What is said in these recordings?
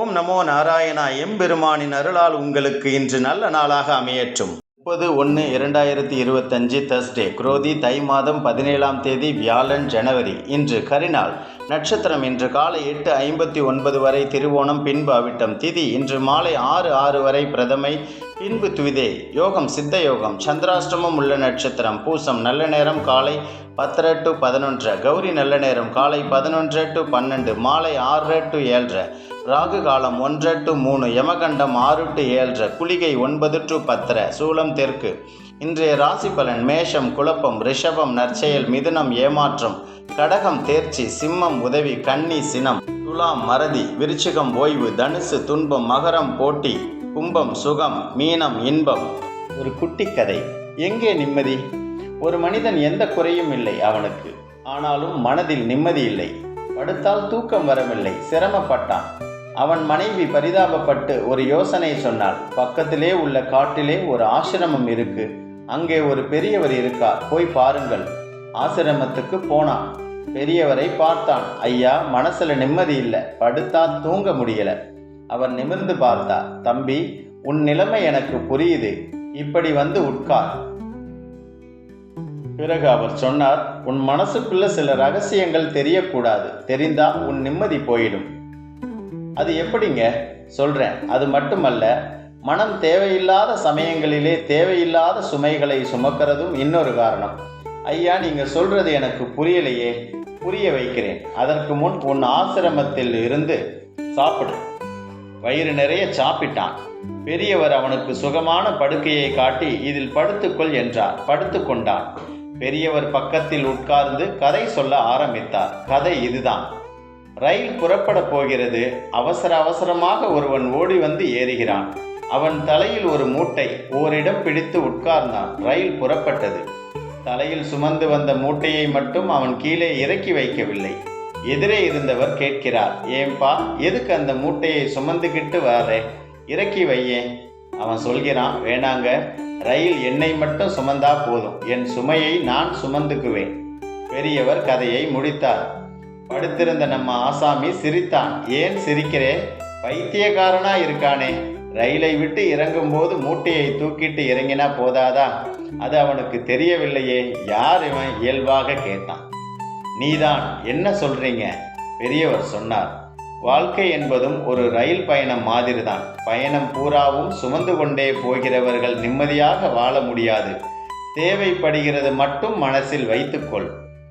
ஓம் நமோ நாராயணா எம்பெருமானின் அருளால் உங்களுக்கு இன்று நல்ல நாளாக அமையற்றும். முப்பது ஒன்று இரண்டாயிரத்தி இருபத்தஞ்சு தர்ஸ்டே குரோதி தை மாதம் பதினேழாம் தேதி வியாழன் ஜனவரி. இன்று கரிநாள். நட்சத்திரம் இன்று காலை எட்டு ஐம்பத்தி ஒன்பது வரை திருவோணம் பின்பு அவிட்டம் திதி இன்று மாலை ஆறு ஆறு வரை பிரதமை. பின்பு துவிதே யோகம் சித்த யோகம் சந்திராஷ்டமம் உள்ள நட்சத்திரம் பூசம் நல்ல நேரம் காலை பத்தரை டு பதினொன்று கௌரி நல்ல நேரம் காலை பதினொன்று டு பன்னெண்டு மாலை ஆறு டு ஏழரை ராகு காலம் ஒன்று டு மூணு யமகண்டம் ஆறு டு ஏழரை குளிகை ஒன்பது டு பத்தரை சூலம் தெற்கு இன்றைய ராசி பலன் மேஷம் குழப்பம் ரிஷபம் நற்செயல் மிதுனம் ஏமாற்றம் கடகம் தேர்ச்சி சிம்மம் உதவி கன்னி சினம் துலாம் மறதி விருச்சிகம் ஓய்வு தனுசு துன்பம் மகரம் போட்டி கும்பம் சுகம் மீனம் இன்பம். ஒரு குட்டி கதை எங்கே நிம்மதி? ஒரு மனிதன் எந்த குறையும் இல்லை அவனுக்கு. ஆனாலும் மனதில் நிம்மதி இல்லை. படுத்தால் தூக்கம் வரவில்லை. சிரமப்பட்டான். அவன் மனைவி பரிதாபப்பட்டு ஒரு யோசனை சொன்னாள். பக்கத்திலே உள்ள காட்டிலே ஒரு ஆசிரமம் இருக்கு. அங்கே ஒரு பெரியவர் இருக்கார். போய் பாருங்கள். ஆசிரமத்துக்கு போனான். பெரியவரை பார்த்தான். ஐயா மனசுல நிம்மதி இல்லை. படுத்தா தூங்க முடியல. அவர் நிமிர்ந்து பார்த்தார். தம்பி உன் நிலைமை எனக்கு புரியுது. இப்படி வந்து உட்கார். பிறகு அவர் சொன்னார் உன் மனசுக்குள்ள சில ரகசியங்கள் தெரியக்கூடாது. தெரிந்தா உன் நிம்மதி போயிடும். அது எப்படிங்க? சொல்றேன். அது மட்டுமல்ல மனம் தேவையில்லாத சமயங்களிலே தேவையில்லாத சுமைகளை சுமக்கிறதும் இன்னொரு காரணம். ஐயா நீங்க சொல்றது எனக்கு புரியலையே. புரிய வைக்கிறேன். அதற்கு முன் உன் ஆசிரமத்தில் இருந்து சாப்பிடு. வயிறு நிறைய சாப்பிட்டான். பெரியவர் அவனுக்கு சுகமான படுக்கையை காட்டி இதில் படுத்துக்கொள் என்றார். படுத்துக்கொண்டான் பெரியவர் பக்கத்தில் உட்கார்ந்து கதை சொல்ல ஆரம்பித்தார். கதை இதுதான். ரயில் புறப்பட போகிறது. அவசர அவசரமாக ஒருவன் ஓடி வந்து ஏறுகிறான். அவன் தலையில் ஒரு மூட்டை ஓரிடம் பிடித்து உட்கார்ந்தான். ரயில் புறப்பட்டது. தலையில் சுமந்து வந்த மூட்டையை மட்டும் அவன் கீழே இறக்கி வைக்கவில்லை. எதிரே இருந்தவர் கேட்கிறார் ஏன்பா எதுக்கு அந்த மூட்டையை சுமந்துக்கிட்டு வர இறக்கி வையே. அவன் சொல்கிறான் வேணாங்க ரயில் என்னை மட்டும் சுமந்தா போதும். என் சுமையை நான் சுமந்துக்குவேன். பெரியவர் கதையை முடித்தார். படுத்திருந்த நம்ம ஆசாமி சிரித்தான் ஏன் சிரிக்கிறேன் பைத்தியக்காரனா இருக்கானே. ரயிலை விட்டு இறங்கும்போது மூட்டையை தூக்கிட்டு இறங்கினா போதாதா? அது அவனுக்கு தெரியவில்லையே. யார் இவன்? இயல்பாக கேட்டான். நீதான். என்ன சொல்றீங்க? பெரியவர் சொன்னார். வாழ்க்கை என்பதும் ஒரு ரயில் பயணம் மாதிரிதான். பயணம் பூராவும் சுமந்து கொண்டே போகிறவர்கள் நிம்மதியாக வாழ முடியாது. தேவைப்படுகிறது மட்டும் மனசில் வைத்துக்கொள்.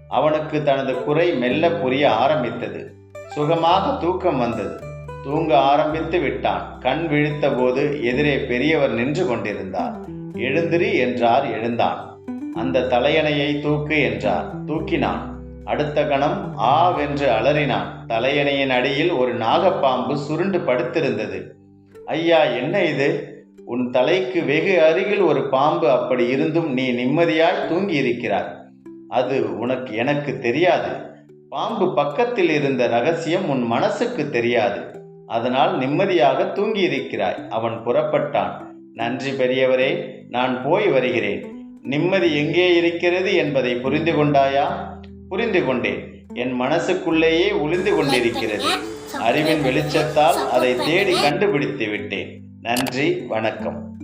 அவனுக்கு தனது குறை மெல்ல புரிய ஆரம்பித்தது. சுகமாக தூக்கம் வந்தது. தூங்க ஆரம்பித்து விட்டான். கண் விழித்த போது எதிரே பெரியவர் நின்று கொண்டிருந்தார். எழுந்திரி என்றார் எழுந்தான். அந்த தலையணையை தூக்கு என்றார். தூக்கினான். அடுத்த கணம் ஆவென்று அலறினான். தலையணையின் அடியில் ஒரு நாகப்பாம்பு சுருண்டு படுத்திருந்தது. ஐயா என்ன இது? உன் தலைக்கு வெகு அருகில் ஒரு பாம்பு அப்படி இருந்தும் நீ நிம்மதியாய் தூங்கி இருக்கிறாய் அது உனக்கு எனக்கு தெரியாது. பாம்பு பக்கத்தில் இருந்த ரகசியம் உன் மனசுக்கு தெரியாது. அதனால் நிம்மதியாக தூங்கி இருக்கிறாய் அவன் புறப்பட்டான். நன்றி பெரியவரே நான் போய் வருகிறேன். நிம்மதி எங்கே இருக்கிறது என்பதை புரிந்து கொண்டாயா? புரிந்து கொண்டேன் என் மனசுக்குள்ளேயே ஒளிந்து கொண்டிருக்கிறது அறிவின் வெளிச்சத்தால் அதை தேடி கண்டுபிடித்து விட்டேன். நன்றி வணக்கம்.